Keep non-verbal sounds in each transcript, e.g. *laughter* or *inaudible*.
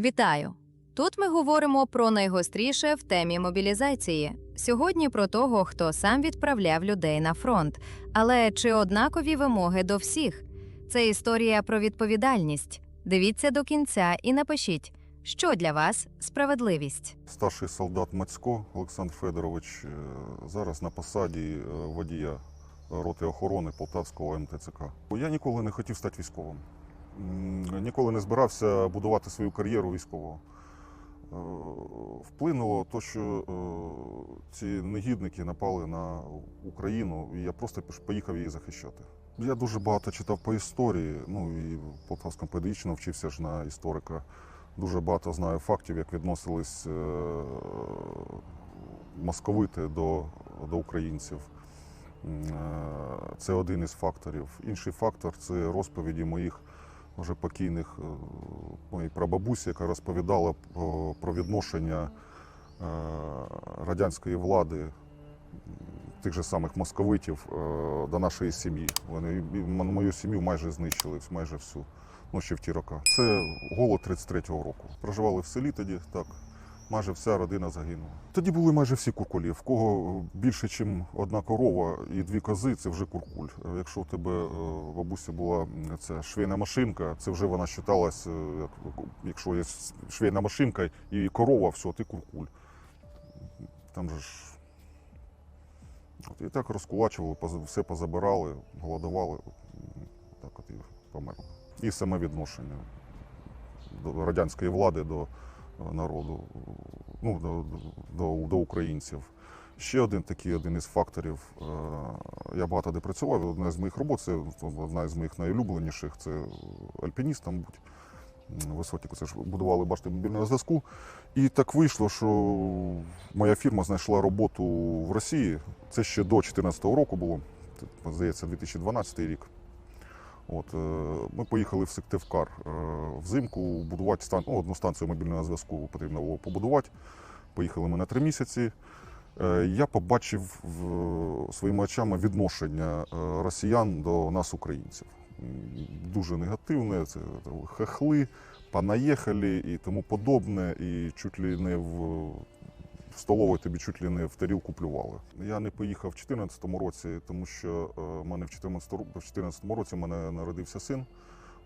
Вітаю! Тут ми говоримо про найгостріше в темі мобілізації. Сьогодні про того, хто сам відправляв людей на фронт. Але чи однакові вимоги до всіх? Це історія про відповідальність. Дивіться до кінця і напишіть, що для вас справедливість. Старший солдат Мацько Олександр Федорович е, зараз на посаді е, водія роти охорони Полтавського МТЦК. Я ніколи не хотів стати військовим. Ніколи не збирався будувати свою кар'єру військового. Е, Вплинуло те, що е, ці негідники напали на Україну, і я просто поїхав її захищати. Я дуже багато читав по історії, ну і в Полтавському педагогічному вчився ж на історика. Дуже багато знаю фактів, як відносились е, московити до, до українців. Це один із факторів. Інший фактор це розповіді моїх вже покійних е, моєї прабабусі, яка розповідала про, відношення е, радянської влади, тих же самих московитів е, до нашої сім'ї. Вони мою сім'ю майже знищили, майже всю. Ну, ще в ті роки. Це голод 33-го року. Проживали в селі тоді, так. Майже вся родина загинула. Тоді були майже всі куркулі. В кого більше, ніж одна корова і дві кози, це вже куркуль. Е, Якщо у тебе е, бабуся була ця швейна машинка, це вже вона вважалась, е, як, якщо є швейна машинка і корова, все, ти куркуль. Там же ж. От, і так розкулачували, все позабирали, голодували. Так от і помер. І саме відношення до радянської влади до е, народу, ну, до, до, до українців. Ще один такий один із факторів. е, Я багато де працював. Одна з моїх робот, це одна з моїх найулюбленіших, це альпініст, там будь. Висотіку, це ж будували башти мобільного зв'язку. І так вийшло, що моя фірма знайшла роботу в Росії. Це ще до 2014 року було, здається, 2012 рік. От, е, ми поїхали в Сиктивкар е, взимку будувати стан... ну, одну станцію мобільного зв'язку потрібно було побудувати. Поїхали ми на три місяці. Е, Я побачив своїми очами відношення росіян до нас, українців. Дуже негативне, це хахли, понаїхали і тому подобне, і чуть ли не в в столовій тобі чуть ли не в тарілку плювали. Я не поїхав в 2014 році, тому що е, в мене в 2014 ро- в 2014 році в мене народився син.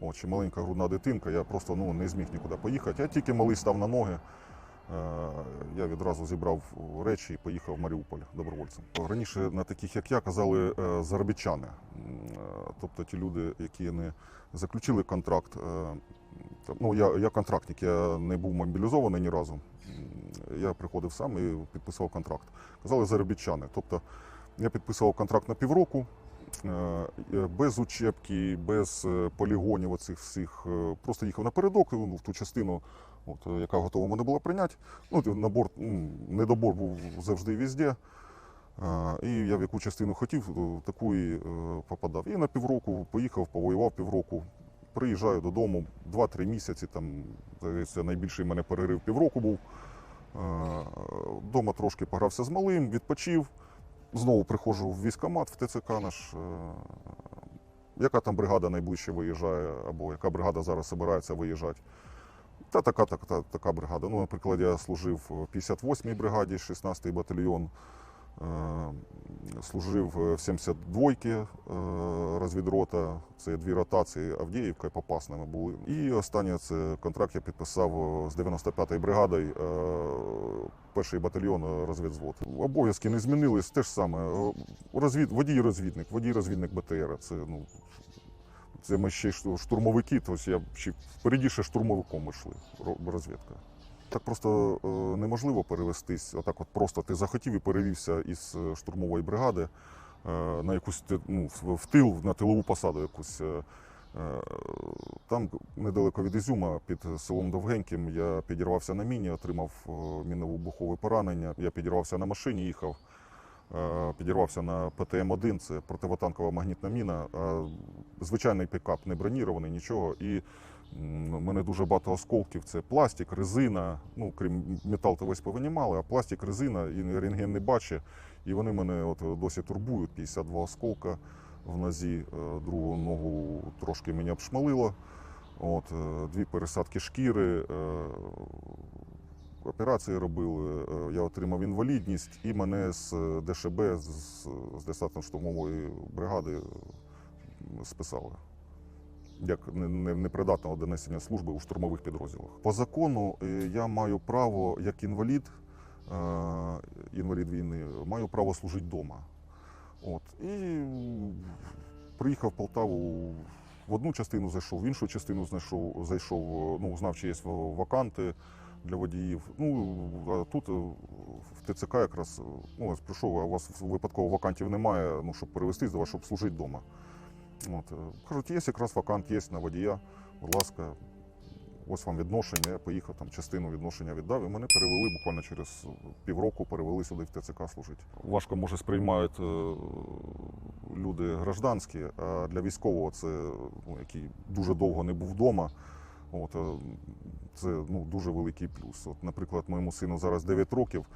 От, ще маленька грудна дитинка, я просто ну, не зміг нікуди поїхати. Я тільки малий став на ноги. е, Я відразу зібрав речі і поїхав в Маріуполь добровольцем. Раніше на таких, як я, казали е, заробітчани. Тобто ті люди, які не заключили контракт. Ну, я, я контрактник, я не був мобілізований ні разу. Я приходив сам і підписував контракт. Казали заробітчани. Тобто я підписував контракт на півроку, е, без учебки, без е, полігонів оцих всіх. е, Просто їхав напередок ну, в ту частину, от, яка готова мене була прийняти. Ну, набор, недобор був завжди везде. Е, І я в яку частину хотів, таку і попадав. І на півроку поїхав, повоював півроку. Приїжджаю додому 2-3 місяці. Там здається, найбільший в мене перерив півроку був. Е, Дома трошки погрався з малим, відпочив. Знову приходжу в військкомат в ТЦК наш. е, Яка там бригада найближче виїжджає, або яка бригада зараз збирається виїжджати? Та така, така, така, бригада. Ну, наприклад, я служив в 58-й бригаді, 16-й батальйон. Е, Служив в 72-ки е, розвідрота, це дві ротації Авдіївка і Попасними були. І останнє це контракт я підписав з 95-ї бригадою, е, перший батальйон е, розвідзвод. Обов'язки не змінились, те ж саме. Е, Розвід, водій-розвідник, водій-розвідник БТР. Це, ну, це ми ще штурмовики, тобто я ще впереді ще штурмовиком ми йшли, розвідка. Так просто е, неможливо перевестись. Отак, от просто ти захотів і перевівся із е, штурмової бригади е, на якусь ну, в- тил, на тилову посаду якусь. Там недалеко від Ізюма, під селом Довгеньким, я підірвався на міні, отримав е, мінно-вибухове поранення. Я підірвався на машині, їхав. Підірвався на ПТМ-1, це противотанкова магнітна міна. Звичайний пікап, не бронірований, нічого. І у мене дуже багато осколків. Це пластик, резина. Ну, крім метал, то весь повинімали, а пластик, резина і рентген не бачить. І вони мене от досі турбують. 52 осколка в нозі, е, другу ногу трошки мені обшмалило. От, е, дві пересадки шкіри, е, операції робили, я отримав інвалідність і мене з ДШБ, з, з десантно-штурмової бригади списали. Як не- не- непридатного до несення служби у штурмових підрозділах. По закону е, я маю право, як інвалід, е, інвалід війни, маю право служити вдома. От. І приїхав в Полтаву, в одну частину зайшов, в іншу частину знайшов, зайшов, ну, узнав, чи є ваканти для водіїв. Ну, а тут е, в ТЦК якраз ну, прийшов, а у вас випадково вакантів немає, ну, щоб перевестись до вас, щоб служити вдома. От. е, Кажуть, є якраз вакант, є на водія, будь ласка, ось вам відношення. Я поїхав там частину відношення віддав, і мене перевели буквально через півроку, перевели сюди в ТЦК служити. Важко, може, сприймають е, люди гражданські, а для військового це ну, який дуже довго не був вдома. От, е, це ну, дуже великий плюс. От, наприклад, моєму сину зараз 9 років.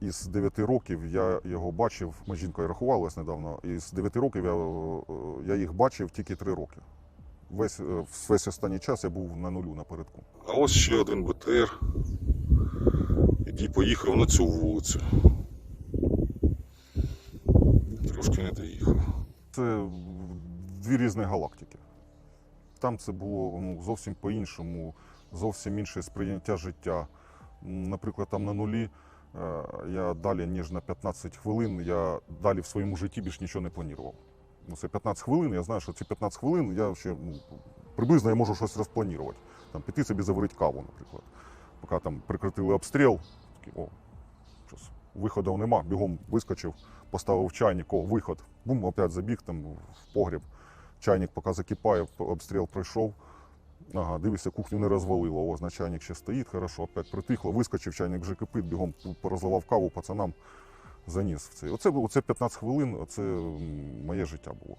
Із 9 років я його бачив, ми жінкою рахувалися недавно, із 9 років я, е, я їх бачив тільки 3 роки. Весь, е, весь останній час я був на нулю напередку. А ось ще один БТР. Іді поїхав на цю вулицю. Трошки не доїхав. Це дві різні галактики. Там це було ну, зовсім по-іншому, зовсім інше сприйняття життя. Наприклад, там на нулі е, я далі, ніж на 15 хвилин, я далі в своєму житті більш нічого не планував. Ну, це 15 хвилин, я знаю, що ці 15 хвилин я ще ну, приблизно я можу щось розпланувати. Там, піти собі заварити каву, наприклад. Поки там прикритили обстріл, такий, о, щось, виходу нема, бігом вискочив, поставив чайник, о, виход. Бум, опять забіг там в погріб. Чайник поки закипає, обстріл пройшов. Ага, дивися, кухню не розвалило. О, значить чайник ще стоїть, хорошо, опять притихло, вискочив, чайник вже кипить, бігом порозливав каву пацанам, заніс в цей. Оце, оце 15 хвилин, це моє життя було.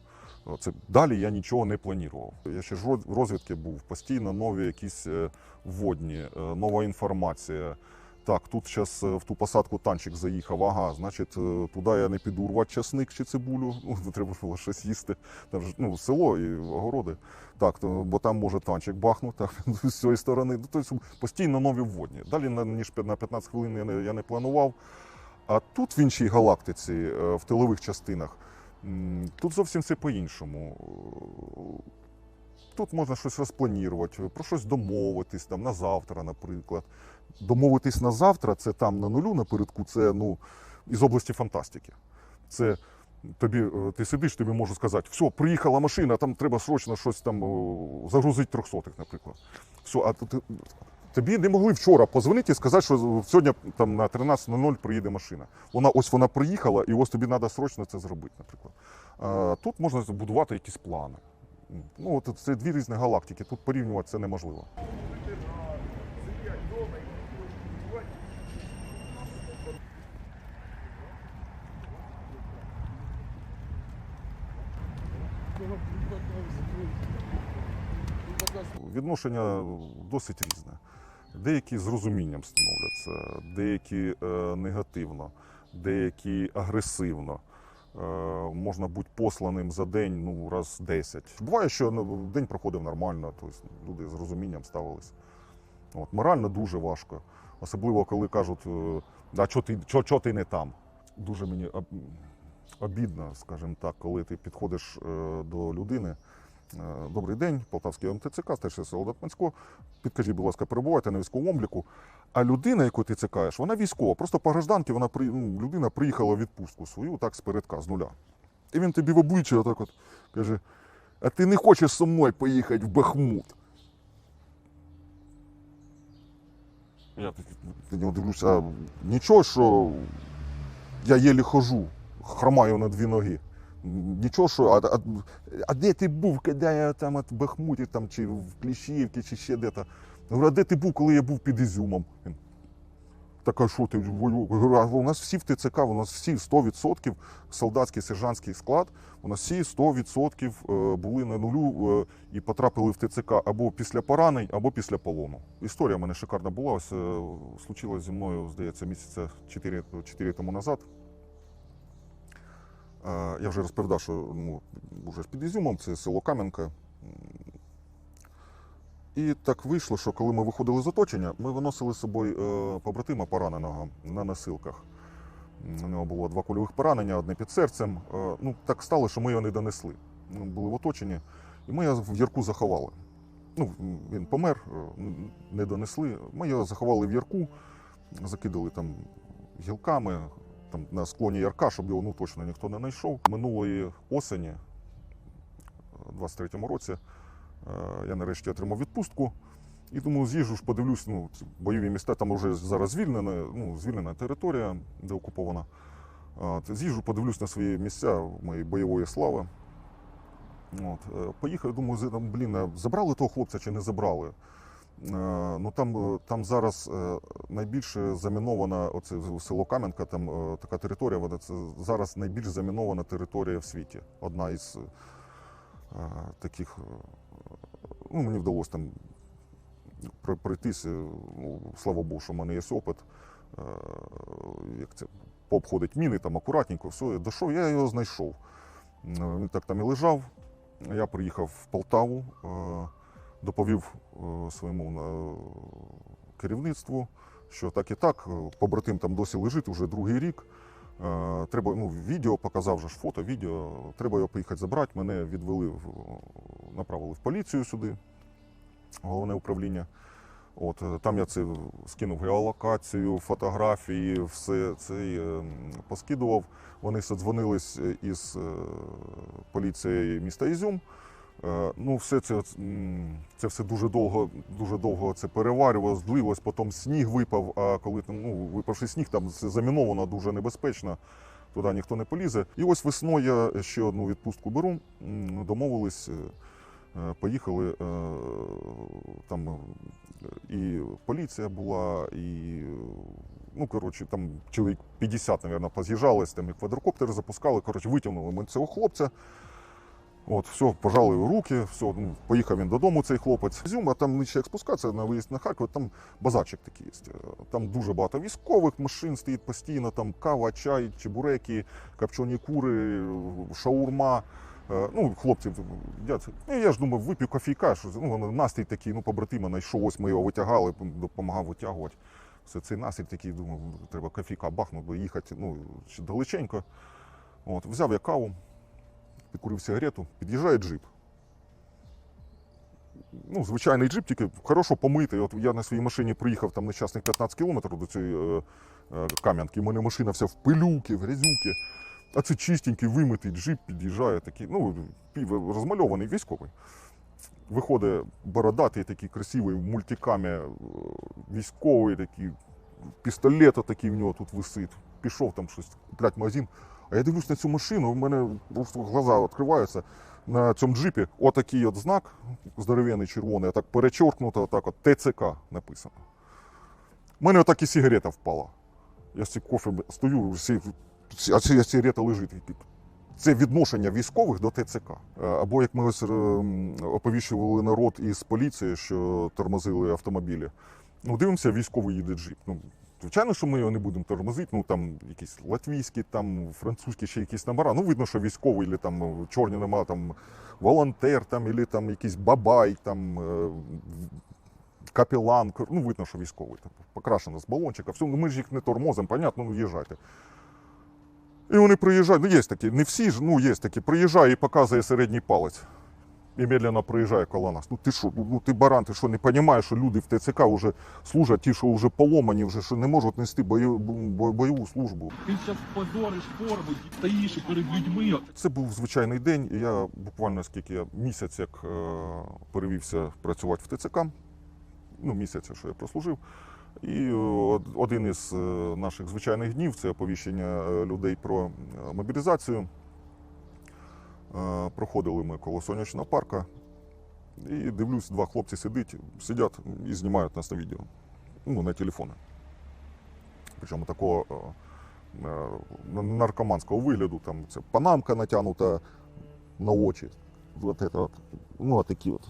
Це далі я нічого не планував. Я ще ж роз- розвідки був, постійно нові якісь е, вводні, е, нова інформація. Так, тут зараз в ту посадку танчик заїхав. Ага, значить, е, туди я не піду рвати часник чи цибулю. *laughs* Ну, треба було щось їсти. Там ж ну, село і огороди. Так, то, бо там може танчик бахнути *laughs* з цієї сторони. Ну, Тобто постійно нові вводні. Далі ніж на 15 хвилин я не, я не планував. А тут в іншій галактиці, е, в тилових частинах, тут зовсім все по-іншому. Тут можна щось розпланувати, про щось домовитись там на завтра, наприклад. Домовитись на завтра, це там на нулю напередку, це ну, із області фантастики. Це тобі, е, ти сидиш, тобі можу сказати, все, приїхала машина, там треба срочно щось там загрузити трьохсотих, наприклад. Все, а тобі не могли вчора позвонити і сказати, що сьогодні там на 13.00 приїде машина. Вона ось вона приїхала, і ось тобі треба срочно це зробити, наприклад. Тут можна будувати якісь плани. Ну, от це дві різні галактики. Тут порівнювати це неможливо. Відношення досить різне. Деякі з розумінням становляться, деякі е, негативно, деякі агресивно. Е, можна бути посланим за день ну, раз 10. Буває, що ну, день проходив нормально, тобто люди з розумінням ставилися. От, морально дуже важко. Особливо, коли кажуть, е, а чого ти, чо, чо ти не там? Дуже мені обідно, скажімо так, коли ти підходиш е, до людини. Е, Добрий день, Полтавський МТЦК, старший солдат Мансько. Підкажіть, будь ласка, перебуваєте на військовому обліку. А людина, яку ти цікаєш, вона військова. Просто по гражданки вона ну, людина приїхала в відпустку свою так з передка, з нуля. І він тобі в обличчя отак от каже: А ти не хочеш зі мною поїхати в Бахмут? Я на дивлюся, нічого, що я єлі хожу, хромаю на дві ноги. Нічого, що, а, а, а де ти був, коли я там от Бахмуті там, чи в Кліщіївці, чи ще де-то? Говорю, а де ти був, коли я був під Ізюмом? Він, Так, а що ти говорю, а у нас всі в ТЦК, у нас всі 100% солдатський сержантський склад, у нас всі 100% е, були на нулю е, і потрапили в ТЦК або після поранень, або після полону. Історія в мене шикарна була. Ось е, случилось зі мною, здається, місяця 4, 4 тому назад. Я вже розповідав, що ну, вже під Ізюмом, це село Кам'янка. І так вийшло, що коли ми виходили з оточення, ми виносили з собою е, побратима пораненого на носилках. У нього було два кульових поранення, одне під серцем. Е, Ну, так стало, що ми його не донесли. Ми були в оточенні, і ми його в ярку заховали. Ну, він помер, е, не донесли. Ми його заховали в ярку, закидали там гілками там, на склоні ярка, щоб його ну, точно ніхто не знайшов. Минулої осені, е, у 23-му році, е, я нарешті отримав відпустку. І думаю, з'їжджу ж, подивлюсь, ну, бойові міста, там вже зараз звільнена, ну, звільнена територія, де окупована. З'їжджу, подивлюсь на свої місця моєї бойової слави. От, е, поїхав, думаю, блін, забрали того хлопця чи не забрали? Е, Ну там, е, там зараз е, найбільше замінована оце село Кам'янка, там така територія, вона це зараз найбільш замінована територія в світі. Одна із таких. Ну, мені вдалося там про- пройтись. е, Ну, слава Богу, що в мене є опит. Як це пообходить міни там акуратненько, все, дійшов, я його знайшов. Він так там і лежав. Я приїхав в Полтаву, доповів е, своєму е, керівництву, що так і так, е, побратим там досі лежить уже другий рік. Треба, ну, відео показав же ж фото, відео. Треба його поїхати забрати. Мене відвели в направили в поліцію сюди, головне управління. От там я це скинув геолокацію, фотографії, все це поскидував. Вони содзвонились із поліцією міста Ізюм. Е, Ну, все це, це все дуже довго, дуже довго це переварювалось, злилось, потім сніг випав. А коли ну, випавши сніг, там заміновано дуже небезпечно. Туди ніхто не полізе. І ось весною я ще одну відпустку беру. Домовились, е, е, поїхали. Там і поліція була, і ну коротше, там чоловік 50, мабуть, поз'їжджались, там і квадрокоптери запускали. Коротше, витягнули ми цього хлопця. От, все, пожали руки, все, ну, поїхав він додому, цей хлопець. Зюм, а там нижче як спускатися на виїзд на Харків, там базарчик такий є. Там дуже багато військових машин стоїть постійно, там кава, чай, чебуреки, копчені кури, шаурма. Е, Ну, хлопці, я, ну, я ж думав, вип'ю кофійка, що ну, настрій такий, ну, побратима знайшов, ось ми його витягали, допомагав витягувати. Все цей настрій такий, думав, треба кофійка бахнути, їхати ну, далеченько. От, взяв я каву, підкурив сигарету, під'їжджає джип. Ну, звичайний джип, тільки хорошо помитий. От я на своїй машині проїхав там нещасних 15 кілометрів до цієї е, е, Кам'янки. У мене машина вся в пилюки, в грязюки. А це чистенький, вимитий джип під'їжджає такий, ну, розмальований військовий. Виходить бородатий такий красивий в мультикамі, е, військовий такий, пістолет такий в нього тут висить. Пішов там щось купляти магазин. А я дивлюсь на цю машину, в мене просто глаза відкриваються. На цьому джипі отакий от знак здоровенний червоний, отак перечоркнуто, отак от ТЦК написано. У мене отак і сигарета впала. Я з кофе стою, а ця сигарета лежить. Це відношення військових до ТЦК. Е, Або як ми ось ем, оповіщували народ із поліції, що тормозили автомобілі. Ну, дивимося, військовий їде джип. Ну, звичайно, що ми його не будемо тормозити. Ну там якісь латвійські, там французькі ще якісь номера. Ну, видно, що військовий, або там чорні нема, там волонтер, там, або там якийсь бабай, там е, капелан. Ну, видно, що військовий. Там, покрашено з балончика. Все, ну ми ж їх не тормозимо, понятно, ну їжджайте. І вони приїжджають, ну є такі, не всі ж, ну є такі, приїжджає і показує середній палець. І медленно приїжджає коло нас. Ну ти що, ну ти баран, ти що не розумієш, що люди в ТЦК вже служать, ті, що вже поломані, вже що не можуть нести бою, бойову службу. Ти зараз позориш форму, стоїш перед людьми. Це був звичайний день. і Я буквально скільки я місяць як е, перевівся працювати в ТЦК. Ну, місяця, що я прослужив. І е, один із е, наших звичайних днів це оповіщення е, людей про мобілізацію. Е, Проходили ми коло сонячного парка. І дивлюсь, два хлопці сидять, сидять і знімають нас на відео. Ну, на телефони. Причому такого е, е, наркоманського вигляду. Там це панамка натягнута на очі. От это от, ну, от такі от.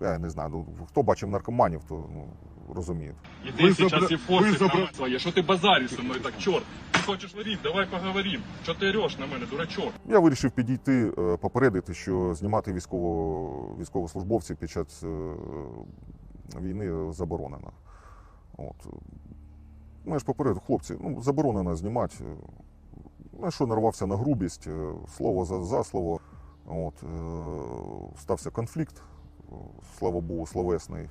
Я не знаю, ну, хто бачив наркоманів, то ну, розумієте. Іди забра- і фоткай ви забра- своє. Що ти базариш зі мною так, чорт? Ти хочеш говорити, давай поговорим. Що ти ореш на мене, дурачок? Я вирішив підійти, е, попередити, що знімати військово, військовослужбовців під час е, війни заборонено. От. Ну, я ж попередив, хлопці, ну, заборонено знімати. На що нарвався на грубість, е, слово за, за слово. От, стався конфлікт, слава Богу, словесний.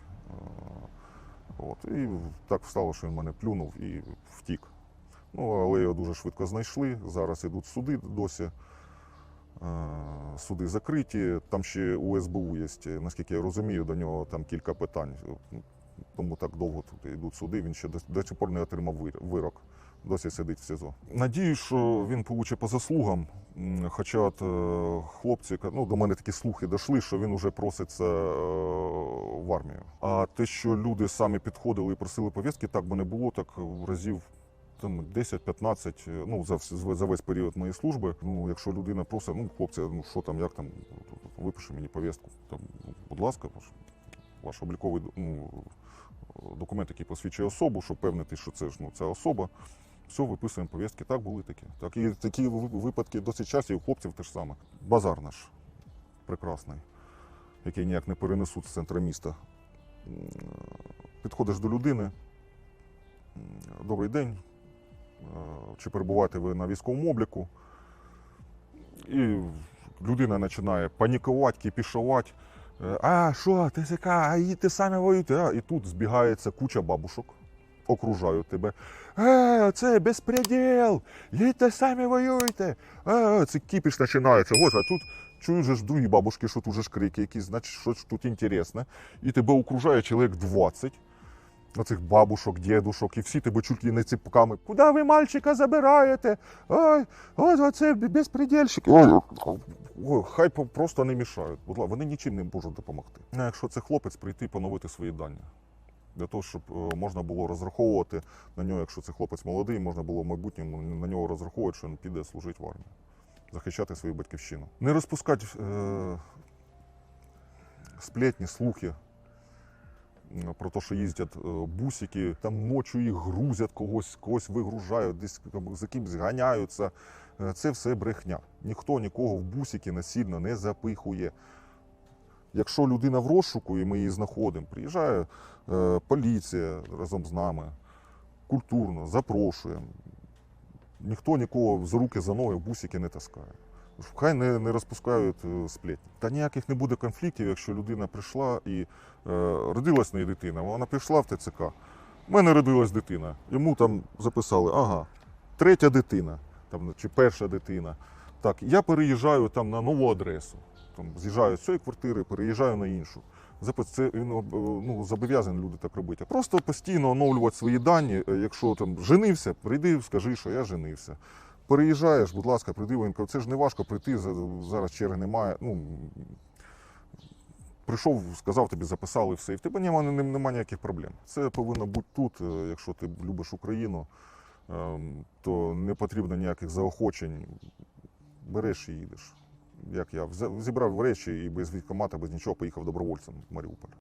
От, і так стало, що він мене плюнув і втік. Ну, але його дуже швидко знайшли. Зараз ідуть суди досі. Е, Суди закриті. Там ще у СБУ є, наскільки я розумію, до нього там кілька питань. Тому так довго тут йдуть суди. Він ще до, сих пор не отримав вир- вирок. Досі сидить в СІЗО. Надію, що він получить по заслугам. Хоча от е, хлопці, ну, до мене такі слухи дійшли, що він вже проситься е, в армію. А те, що люди самі підходили і просили повістки, так би не було, так разів там 10-15, е, ну за, за весь період моєї служби. Ну, якщо людина просить, ну хлопці, ну що там, як там, випиши мені повістку. Там, будь ласка, ваш, ваш обліковий ну, документ, який посвідчує особу, щоб певнити, що це ж ну, ця особа. Все, виписуємо повістки. Так були такі. Так, і такі ви- випадки досить і у хлопців теж саме. Базар наш прекрасний, який ніяк не перенесуть з центра міста. Підходиш до людини. Добрий день. Е, Чи перебуваєте ви на військовому обліку? І людина починає панікувати, кипішувати. Е, А, що, ТСК, а їдьте самі воюєте. І тут збігається куча бабушок, окружають тебе. Е, це безпреділ! Їдьте самі воюйте. Е, це кіпіш починається. Ось, а тут чуєш же ж другі бабушки, що тут же ж крики якісь, значить, щось тут інтересне. І тебе окружає чоловік 20 оцих бабушок, дідушок, і всі тебе чуть ли не ціпками. Куди ви мальчика забираєте? Ой, ось оце безпредельщик. Ой, ой, хай просто не мішають. Вони нічим не можуть допомогти. Якщо це хлопець, прийти і поновити свої дані. Для того, щоб е, можна було розраховувати на нього, якщо це хлопець молодий, можна було в майбутньому на нього розраховувати, що він піде служити в армію, захищати свою батьківщину. Не розпускати е, сплетні, слухи про те, що їздять е, бусики, там ночі їх грузять, когось, когось вигружають, десь за кимось ганяються. Е, Це все брехня. Ніхто нікого в бусики насильно не запихує. Якщо людина в розшуку і ми її знаходимо, приїжджає е, поліція разом з нами, культурно, запрошуємо. Ніхто нікого за руки за ноги в бусики не таскає. Хай не, не розпускають е, сплетні. Та ніяких не буде конфліктів, якщо людина прийшла і е, родилась в неї дитина. Вона прийшла в ТЦК. У мене родилась дитина. Йому там записали, ага, третя дитина там, чи перша дитина. Так, я переїжджаю там на нову адресу. Там, з'їжджаю з цієї квартири, переїжджаю на іншу. Це е, ну, зобов'язані люди так робити. Просто постійно оновлювати свої дані. Е, Якщо там женився, прийди, скажи, що я женився. Переїжджаєш, будь ласка, прийди воєнкомат. Це ж не важко прийти, зараз черги немає. Ну, прийшов, сказав тобі, записали все. І в тебе немає, немає ніяких проблем. Це повинно бути тут, е, якщо ти любиш Україну, ем, то не потрібно ніяких заохочень. Береш і їдеш. Як я зібрав речі і без військомата, без нічого поїхав добровольцем в Маріуполь.